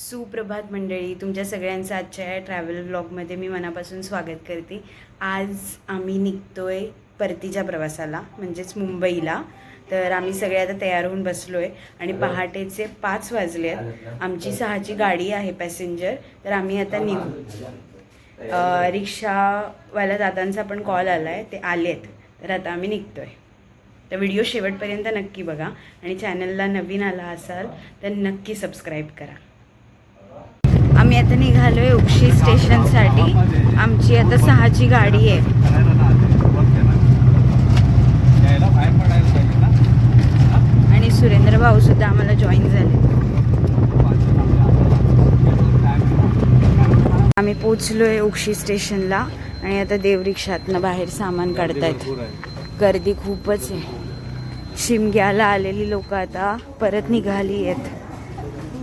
सुप्रभात मंडळी तुमच्या सगळ्यांचं आजच्या या ट्रॅव्हल ब्लॉगमध्ये मी मनापासून स्वागत करते. आज आम्ही निघतोय परतीच्या प्रवासाला म्हणजेच मुंबईला. तर आम्ही सगळे आता तयार होऊन बसलो आहे आणि पहाटेचे पाच वाजले आहेत आमची सहाची गाडी आहे पॅसेंजर. तर आम्ही आता निघू. रिक्षावाल्या दादांचा पण कॉल आला आहे ते आलेत. तर आता आम्ही निघतोय. तर व्हिडिओ शेवटपर्यंत नक्की बघा आणि चॅनलला नवीन आला असाल तर नक्की सबस्क्राईब करा. आता निघालो आहे उक्षी स्टेशनसाठी. आमची आता सहाची गाडी आहे. आणि सुरेंद्र भाऊ सुद्धा आम्हाला जॉईन झाले. आम्ही पोचलो आहे उक्षी स्टेशनला आणि आता देवरिक्षातनं बाहेर सामान काढतायत. गर्दी खूपच आहे. शिमग्याला आलेली लोक आता परत निघाली आहेत.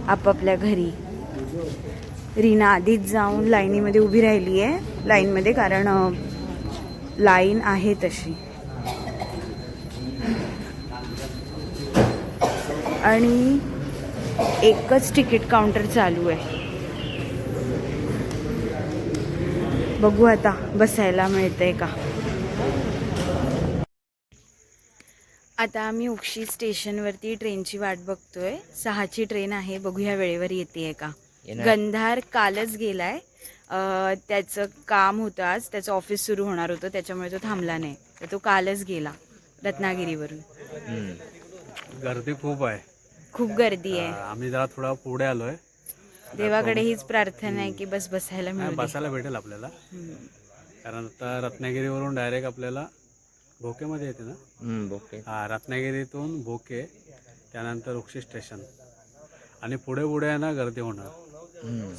आपापल्या घरी. रीना आधीच जाऊन लाईनीमध्ये उभी राहिली आहे. लाईनमध्ये कारण लाईन आहे तशी. आणि एकच तिकीट काउंटर चालू आहे. बघू आता बसायला मिळतंय का? आता आम्ही उक्षी स्टेशनवरती ट्रेनची वाट बघतोय. सहाची ट्रेन आहे बघूया वेळेवर येते आहे का? गंधार कालच गेलाय. अं, त्याचं काम होतं आज. त्याचं ऑफिस सुरू होणार होतं. त्याच्यामुळे तो थांबला नाही. तर तो कालच गेला रत्नागिरीवरून. गर्दी खूप आहे. खूप गर्दी आहे. आम्ही जरा थोडा पुढे आलोय. देवाकडे हीच प्रार्थना आहे की बस बसायला मिळू दे. बसायला भेटेल आपल्याला. कारण आता रत्नागिरीवरून डायरेक्ट आपल्याला भोकेमध्ये येते ना? ओके हा रत्नागिरीतून भोके त्यानंतर उक्षी स्टेशन आणि पुढे पुढे आहे ना गर्दी होणार.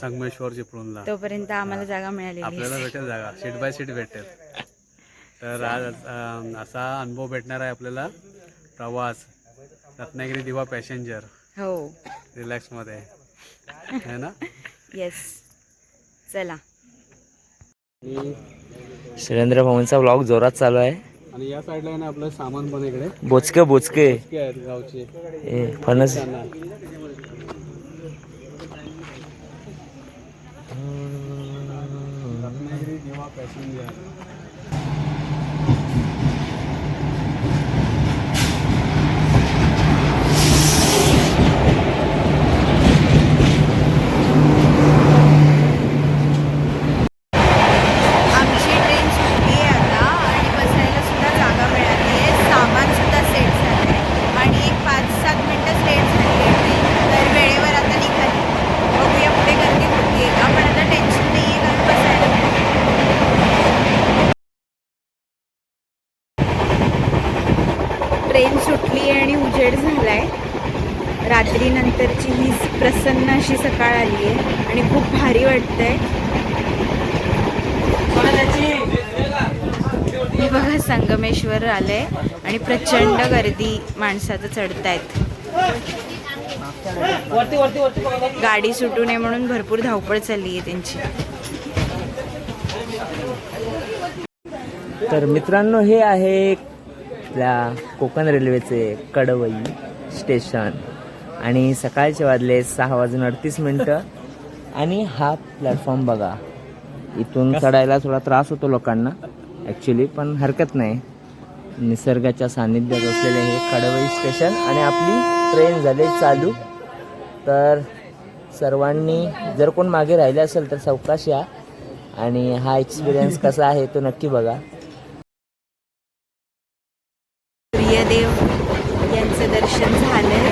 संगमेश्वर चिपळूणला तोपर्यंत आम्हाला जागा मिळालेली आहे. आपल्याला भेटेल जागा. सीट बाय सीट भेटेल. तर आज असा अनुभव भेटणार आहे आपल्याला. प्रवास रत्नागिरी दिवा पॅसेंजर. हो. रिलॅक्समध्ये. है ना? येस चला. सुरेंद्र भाऊंचा ब्लॉग जोरात चालू आहे. आणि या साईडला आहे ना आपलं सामान पण इकडे. बोचके बोचके. गावचे. ए, फणस त्यांना रत्नागिरी दिवा पॅसेंजर आमची ट्रेन सुटली आहे आता आणि बसायला सुद्धा जागा मिळाली आहे सामान सुद्धा सेट झालं आहे आणि एक पाच सात मिनटंच लेट झाली आहे ट्रेन तर वेळेवर आता निघाली बघूया पुढे गर्दी होती आहे का पण आता टेन्शन नाही आहे कारण बसायला मिळालं ट्रेन सुटली आहे आणि उजेड झाला आहे रात्रीनंतरची ही प्रसन्न अशी सकाळ आली आहे आणि खूप भारी वाटतंय. मी बघा संगमेश्वर आलंय आणि प्रचंड गर्दी माणसाचं चढतायत. गाडी सुटू नये म्हणून भरपूर धावपळ चालली आहे त्यांची. तर मित्रांनो हे आहे आपल्या कोकण रेल्वेचे कडवई स्टेशन. आणि सकाळचे वाजले सहा वाजून अडतीस मिनटं. आणि हा प्लॅटफॉर्म बघा. इथून चढायला थोडा त्रास होतो लोकांना ॲक्च्युली पण हरकत नाही. निसर्गाच्या सानिध्यात असलेले हे कडवई स्टेशन आणि आपली ट्रेन झाली चालू. तर सर्वांनी जर कोण मागे राहिले असेल तर सावकाश या. आणि हा एक्सपिरियन्स कसा आहे तो नक्की बघा. सूर्यदेव यांचं दर्शन झालंय.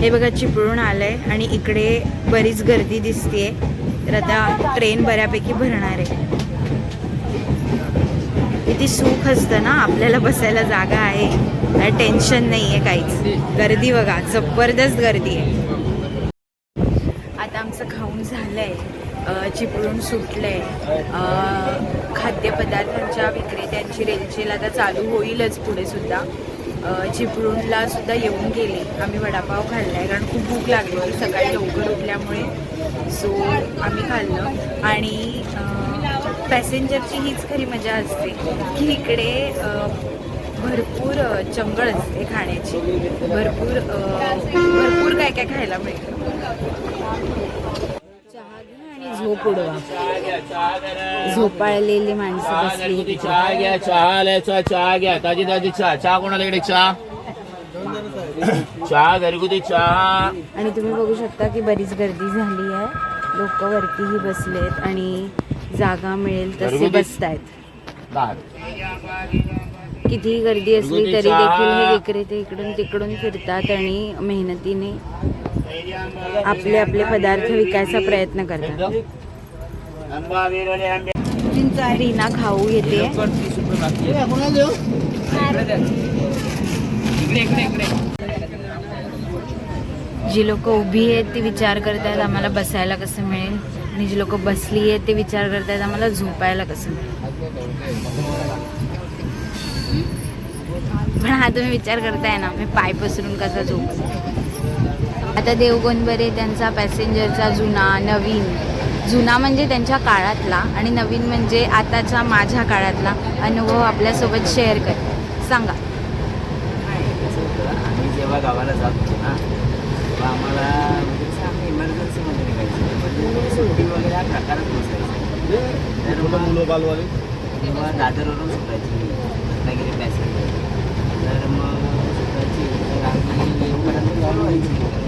हे बघा चिपळूण आलंय आणि इकडे बरीच गर्दी दिसतीये. तर आता ट्रेन बऱ्यापैकी भरणार आहे. किती सुख असतं ना आपल्याला बसायला जागा आहे. टेन्शन नाही आहे काहीच. गर्दी बघा जबरदस्त गर्दी आहे आता आमचं खाऊन झालंय अ, चिपळूण सुटलंय आहे खाद्यपदार्थांच्या विक्रेत्यांची रेलचेल आता चालू होईलच पुढे सुद्धा. चिपळूणला सुद्धा येऊन गेले. आम्ही वडापाव खाल्लाय कारण खूप भूक लागली होती. सकाळी लवकर उठल्यामुळे. सो आम्ही खाल्लं. आणि पॅसेंजरची हीच खरी मजा असते की इकडे भरपूर चंगळ असते खाण्याची. भरपूर भरपूर काय काय खायला मिळतं. झोप उडवा. झोपाळलेली माणसं बसली. चहा घ्या चहा आलायचा चहा घ्या. ताजी ताजी चहा. चहा कोणाला इकडे? चहा? चहा घरगुती चहा. आणि तुम्ही बघू शकता की बरीच गर्दी झाली आहे. लोक वरतीही बसलेत आणि जागा मिळेल तसे घरगुती- बसतायत. कितीही गर्दी असली घरगुती तरी चहा. देखील हे विक्रेते इकडून तिकडून फिरतात आणि मेहनतीने आपले आपले पदार्थ विकायचा प्रयत्न करतात. रीना खाऊ येते. जी लोक उभी आहेत ती विचार करतायत आम्हाला बसायला कसं मिळेल. आणि जी लोक बसली आहेत ते विचार करतायत आम्हाला झोपायला कसं मिळेल. पण हा तुम्ही विचार करताय ना मी पाय पसरून कसा झोप? आता देवगोंदबरे त्यांचा पॅसेंजरचा जुना नवीन. जुना म्हणजे त्यांच्या काळातला आणि नवीन म्हणजे आताच्या माझ्या काळातला अनुभव आपल्यासोबत शेअर कर. सांगा. आम्ही जेव्हा गावाला जात होतो ना तेव्हा आम्हाला म्हणजे आम्ही इमर्जन्सीमध्ये निघायचो. म्हणजे सुट्टी वगैरे हा प्रकारच नसायचा. तर मग तेव्हा दादरवरून सुटायची रत्नागिरी पॅसेंजर. तर मग सुटायची. तर आम्ही येऊपर्यंत चालू व्हायची.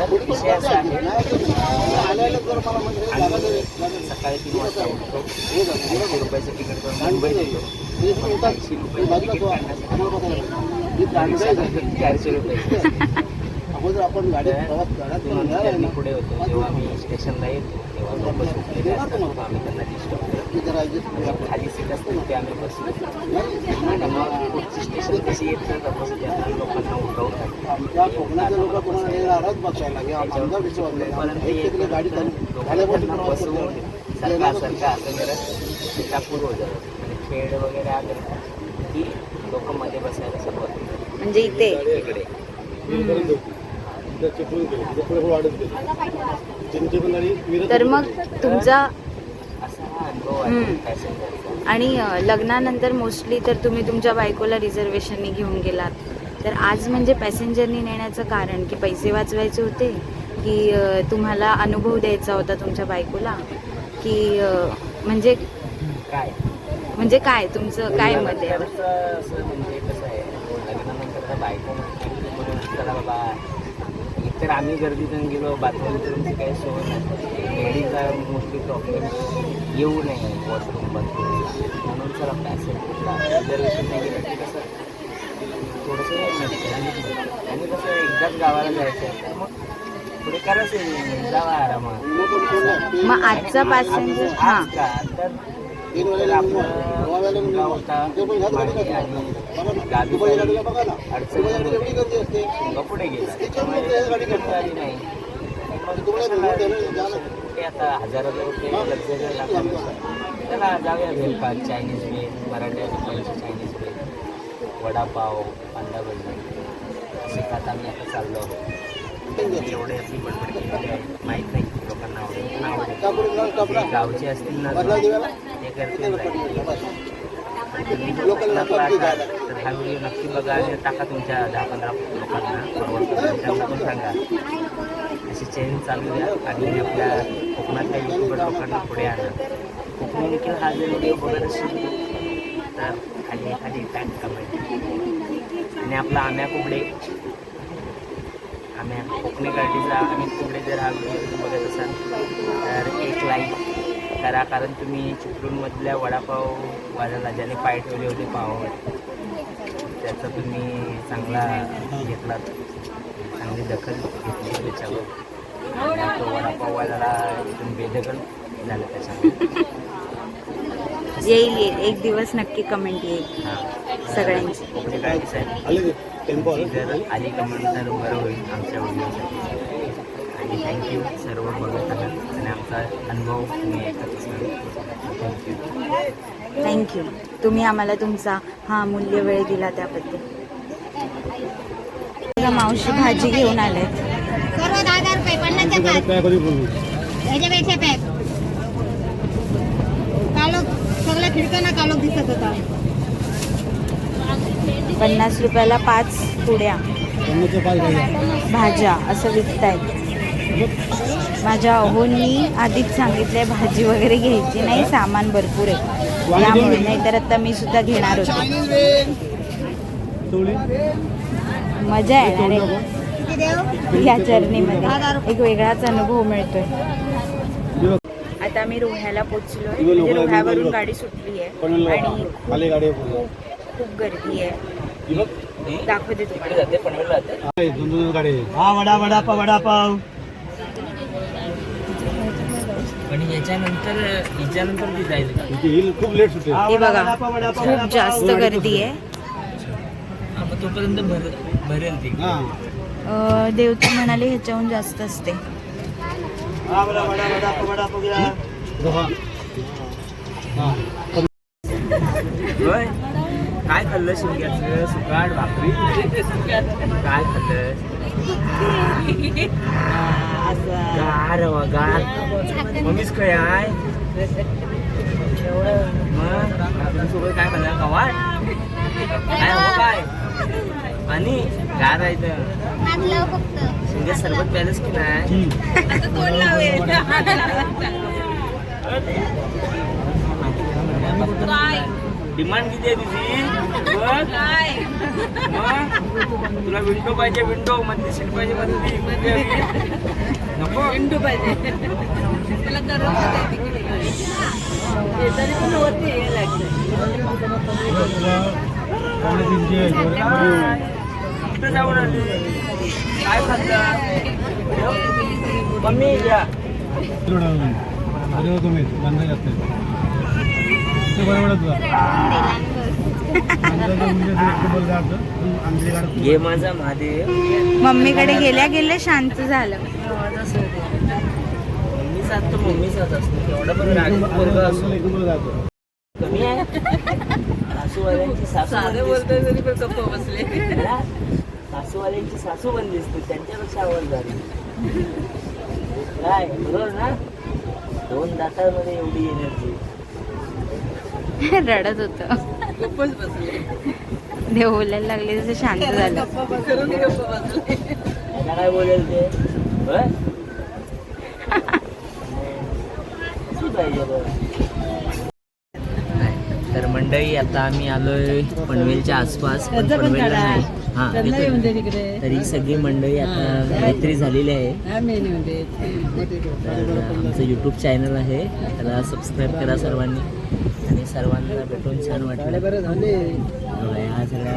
विषय असा आहे. सकाळी तीन वाजता उठतो. ऐंशी रुपयाचं तिकीट करून मुंबईत येतो ऐंशी रुपयाचं तिकीट काढण्यासाठी चारशे रुपये. अगोदर आपण गाडीत प्रवास पुढे होतो जेव्हा मी स्टेशनला येतो तेव्हा लोक झोपलेले असतात मग आम्ही त्यांना डिस्टर्ब करतो खाली सीट असते ते आम्ही स्टेशन कशी येत बस लोकांना आमच्या कोकणातले लोक कोणाला येणारच बघायला की आमचा विश्वास नाही एक तिकडे गाडी झाल्यापासून बसवून असं करत आणि खेळ वगैरे आलं की लोक मध्ये बसायला सुरुवात होतात म्हणजे इथे इकडे तर मग तुमचा असा हा अनुभव आहे हम्म. पॅसेंजरचा आणि लग्नानंतर मोस्टली तर तुम्ही तुमच्या बायकोला रिझर्वेशननी घेऊन गेलात. तर आज म्हणजे पॅसेंजरनी नेण्याचं कारण की पैसे वाचवायचे होते की तुम्हाला अनुभव द्यायचा होता तुमच्या बायकोला की म्हणजे काय? म्हणजे काय तुमचं काय मत आहे? तर आम्ही गर्दीतून गेलो बाथरूम बिथरूमची काही सोय नाही. लेडीजला मोस्टली प्रॉब्लेम येऊ नये वॉशरूम बाथरूमला म्हणून चला पॅसेंजरला रिझर्वेशन नाही गेलं की कसं? थोडंसं आणि कसं एकदाच गावाला जायचं आहे. तर मग पुढे करायचं जावा आरामात. मग आजचा पॅसेंजर हां. का तर पुढे आता? हजार हजार रुपये जाऊया भेलपात Chinese veg Marathi Chinese veg vada pav कांदा भजी असे खात आम्ही आता चाललो. आहोत एवढे आपली बडबड केलेली आहे. माहीत नाही लोकांना आवडेल आवडेल गावचे असतील ना करतील तर हा व्हिडिओ नक्की बघा आणि टाका तुमच्या दहा पंधरा लोकांना फॉरवर्ड त्यांना पण सांगा अशी चेन चालू द्या आणि आपल्या कोकणातल्या युट्यूबर लोकांना पुढे आणा कोकणी देखील हा जर व्हिडिओ बघत असेल तर खाली एखादी टॅग कमेंट आणि आपला आम्या कुबडे आम्ही कोकणी गाडीचा आम्ही कुबडे जर हा व्हिडिओ बघत असाल तर एक लाईक करा कारण तुम्ही चिपळूणमधल्या वडापाव वाल्याला ज्याने पाय ठेवले होते पावावर त्याचा तुम्ही चांगला घेतलात चांगली दखल घेतली त्याच्यावर. तो वडापाववाल्याला इथून बेदखल झालं त्याच्यावर. येईल येईल. एक दिवस नक्की कमेंट येईल. सगळ्यांची. जर आली कमेंट तर बरं होईल आमच्या व्हिडिओसाठी. आणि थँक्यू सर्व बघत आहात आणि आमचा अनुभव तुम्ही ऐकत असाल. थँक्यू थँक्यू तुम्ही आम्हाला तुमचा हा अमूल्य वेळ दिला त्याबद्दल. मावशी भाजी घेऊन आलेत. सर्व दहा दहा रुपये पन्नासच्या पाच ह्याच्यापेक्षा पॅक. कालोख सगळ्या खिडक्यांना कालोख दिसत होता. पन्नास रुपयाला पाच पुड्या. भाज्या असं विकतायत. माझ्या अहोंनी आधीच सांगितलंय भाजी वगैरे घ्यायची नाही सामान भरपूर आहे. यामुळे नाहीतर आता मी सुद्धा घेणार होते. मजा येणार आहे. या जर्नीमध्ये एक वेगळाच अनुभव मिळतोय. आता मी रोह्याला पोचलोय. म्हणजे रोह्यावरून गाडी सुटली आहे. आणि खूप गर्दी आहे. दाखवते तुम्हाला जाते पनवेलला जाते दोन दोन गाडी हा वडा वडापाव वडापाव पण याच्यानंतर याच्यानंतर ती जाईल का? इथे हिल खूप लेट सुटेल. हे बघा खूप जास्त गर्दी आहे. हा, मग तोपर्यंत भर भरेल ती. हा. अं, देवता म्हणाले ह्याच्याहून जास्त असते. दोहा. हा. होय? काय खाल्लं शिमग्याचं सुकाट भाकरी? काय खाल्लं? अरे वा गार मम्मीच काय आहे. सोबत काय हो खाल्लं कवाट काय हवं काय आणि गार आहे तर म्हणजे सरबत प्यायलंच की नाही? डिमांड किती आहे तुझी? बघ. मग? तुला विंडो पाहिजे विंडो. मधली सीट पाहिजे मधली. विंडो पाहिजे जाऊन आली काय खाल्लं मम्मी तुम्ही बंद ये माझा महादेव मम्मीकडे गेल्या गेल्या शांत झालं. साथ तर मम्मी साथ असतो. एवढा पण राग पोरगा असतो कमी आहे. सासूवाल्यांची सासू बोलतोय तरी पण गप्प बसले. सासूवाल्यांची सासू बनली असते त्यांच्यापेक्षा आवाज झाली. काय? बरोबर ना? दोन दातांमध्ये एवढी एनर्जी रडत होत. देव बोलायला लागले तसं शांत झालं. काय बोलेल ते? बरं? तर मंडळी आता आम्ही आलोय पनवेलच्या आसपास पण पनवेलला नाही. हा येतोय. तर ही सगळी मंडळी आता मैत्री झालेली आहे. तर आमचं यूट्यूब चॅनल आहे. त्याला सबस्क्राईब करा सर्वांनी. आणि सर्वांना भेटून छान वाटलं. ह्या सगळ्या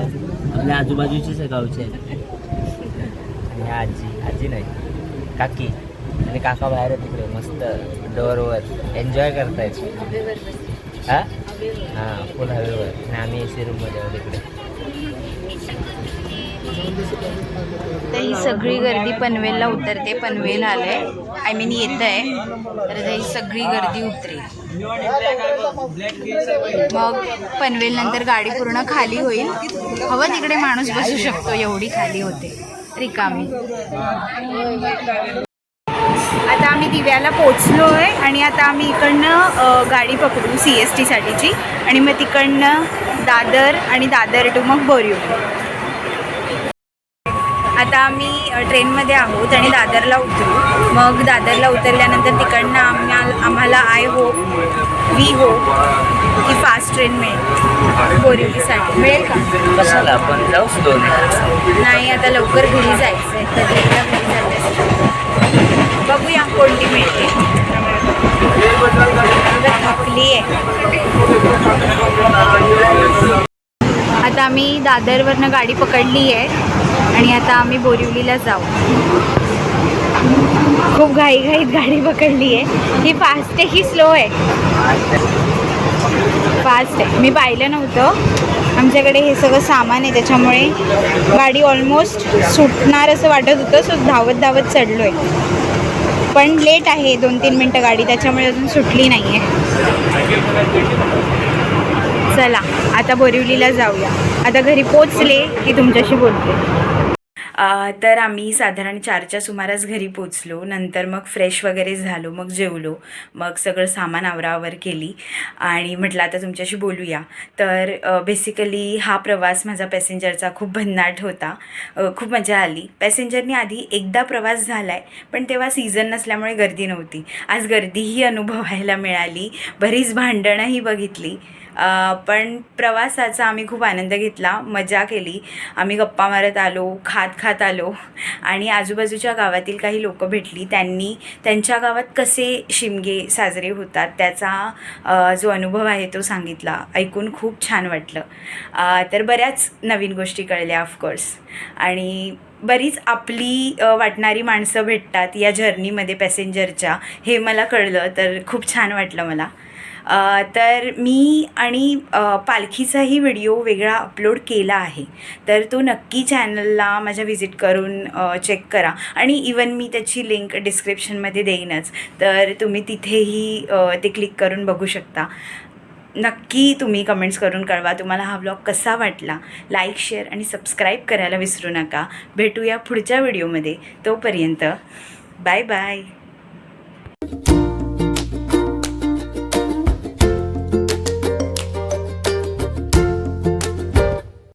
आपल्या आजूबाजूचेच गावचे. आहेत आणि आजी आजी नाही. काकी आणि काका बाहेर तिकडे मस्त. डोअरवर एन्जॉय करतायत. हां? हां फुल हवेवर. आणि आम्ही एसी रूममध्ये आहोत इकडे. तर ही सगळी गर्दी पनवेलला उतरते. पनवेल आलंय. आय मीन येत आहे तर ही सगळी गर्दी उतरेल. मग पनवेल नंतर गाडी पूर्ण खाली होईल. हवं तिकडे माणूस बसू शकतो. एवढी खाली होते. रिकामी. दिव्याला पोचलो आहे आणि आता आम्ही इकडनं गाडी पकडू सी एस टीसाठीची आणि मग तिकडनं दादर आणि दादर टू मग बोरिवली. आता आम्ही ट्रेनमध्ये आहोत आणि दादरला उतरू. मग दादरला उतरल्यानंतर तिकडनं आम्हाला आम्हाला आय होप वी होप की फास्ट ट्रेन मिळेल. बोरिवलीसाठी मिळेल का? कशाला? आपण जाऊच दोन नाही आता लवकर घरी जायचं आहे कधी एकदा घरी जाते बघूया कोणती मिळते. आता थकली आहे आता आम्ही दादरवरनं गाडी पकडली आहे आणि आता आम्ही बोरिवलीला जाऊ. खूप घाईघाईत गाडी पकडली आहे. ही फास्ट आहे ही स्लो आहे. फास्ट आहे. मी पाहिलं नव्हतं. आमच्याकडे हे सगळं सामान आहे त्याच्यामुळे गाडी ऑलमोस्ट सुटणार असं वाटत होतं. सो धावत धावत चढलो आहे पण लेट आहे दोन तीन मिनटं गाडी त्याच्यामुळे अजून सुटली नाही आहे चला आता बोरिवलीला जाऊया. आता घरी पोचले की तुमच्याशी बोलते. तर आम्ही साधारण चारच्या सुमारास घरी पोचलो. नंतर मग फ्रेश वगैरे झालो मग जेवलो मग सगळं सामान आवरावर केली. आणि म्हटलं आता तुमच्याशी बोलूया. तर बेसिकली हा प्रवास माझा पॅसेंजरचा खूप भन्नाट होता. खूप मजा आली. पॅसेंजरनी आधी एकदा प्रवास झाला आहे पण तेव्हा सीझन नसल्यामुळे गर्दी नव्हती. आज गर्दीही अनुभवायला मिळाली. बरीच भांडणंही बघितली. पण प्रवासाचा आम्ही खूप आनंद घेतला मजा केली. आम्ही गप्पा मारत आलो खात खात आलो आणि आजूबाजूच्या गावातील काही लोकं भेटली. त्यांनी त्यांच्या गावात कसे शिमगे साजरे होतात त्याचा जो अनुभव आहे तो सांगितला. ऐकून खूप छान वाटलं. तर बऱ्याच नवीन गोष्टी कळल्या ऑफकोर्स आणि बरीच आपली वाटणारी माणसं भेटतात या जर्नीमध्ये पॅसेंजरच्या हे मला कळलं तर खूप छान वाटलं मला. तर मी आणि पालखीचाही व्हिडिओ वेगळा अपलोड केला आहे. तर तो नक्की चॅनलला माझ्या व्हिजिट करून चेक करा. आणि इवन मी त्याची लिंक डिस्क्रिप्शनमध्ये देईनच. तर तुम्ही तिथेही ते क्लिक करून बघू शकता. नक्की तुम्ही कमेंट्स करून कळवा. तुम्हाला हा व्लॉग कसा वाटला? लाईक शेअर आणि सबस्क्राईब करायला विसरू नका. भेटूया पुढच्या व्हिडिओमध्ये. तोपर्यंत बाय बाय